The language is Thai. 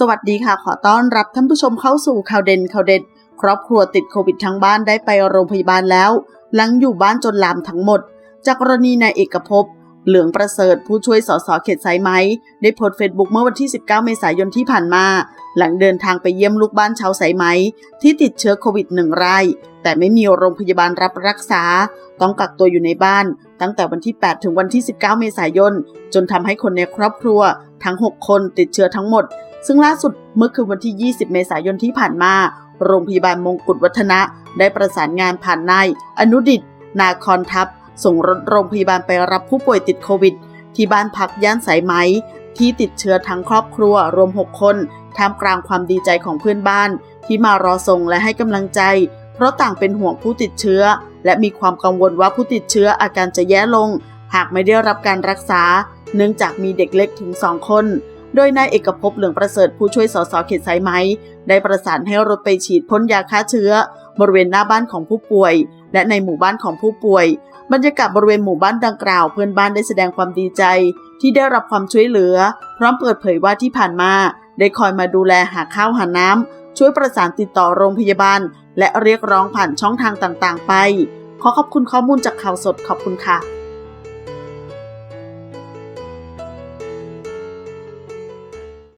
สวัสดีค่ะ ขอต้อนรับท่านผู้ชมเข้าสู่ข่าวเด่นข่าวเด็ด ครอบครัวติดโควิดทั้งบ้านได้ไปโรงพยาบาลแล้ว หลังอยู่บ้านจนลามทั้งหมด จากกรณีนายเอกภพเหลืองประเสริฐผู้ช่วยสสเขตสายไหม ได้โพสต์เฟซบุ๊กเมื่อวันที่ 19 เมษายนที่ผ่านมา หลังเดินทางไปเยี่ยมลูกบ้านชาวสายไหม ที่ติดเชื้อโควิดหนึ่งราย แต่ไม่มีโรงพยาบาลรับรักษา ต้องกักตัวอยู่ในบ้าน ตั้งแต่วันที่ 8 ถึงวันที่ 19 เมษายน จนทำให้คนในครอบครัว ทั้ง 6 คนติดเชื้อทั้งหมด ซึ่งล่าสุดเมื่อคืนวันที่ 20 เมษายนที่ผ่านมา โรงพยาบาลมงกุฎวัฒนะ ได้ประสานงานผ่านนายอนุดิต นาคอนทัพ ส่งรถโรงพยาบาลไปรับผู้ป่วยติดโควิด ที่บ้านพักย่านสายไหม ที่ติดเชื้อทั้งครอบครัวรวม 6 คนท่ามกลางความดีใจของเพื่อนบ้าน ที่มารอส่งและให้กำลังใจ เพราะต่างเป็นห่วงผู้ติดเชื้อ และมีความกังวลว่าผู้ติดเชื้ออาการจะแย่ลง หากไม่ได้รับการรักษา เนื่องจากมีเด็กเล็กถึง2คน โดยนายเอกภพเหลืองประเสริฐผู้ช่วยสสเขตสายไหม ได้ประสานให้รถไปฉีดพ่นยาฆ่าเชื้อ บริเวณหน้าบ้านของผู้ป่วย และในหมู่บ้านของผู้ป่วย บรรยากาศบริเวณหมู่บ้านดังกล่าว เพื่อนบ้านได้แสดงความดีใจ ที่ได้รับความช่วยเหลือ พร้อมเปิดเผยว่าที่ผ่านมา ได้คอยมาดูแลหาข้าวหาน้ำช่วยประสานติดต่อโรงพยาบาล และเรียกร้องผ่านช่องทางต่างๆ ไป ขอขอบคุณข้อมูลจากข่าวสดขอบคุณค่ะ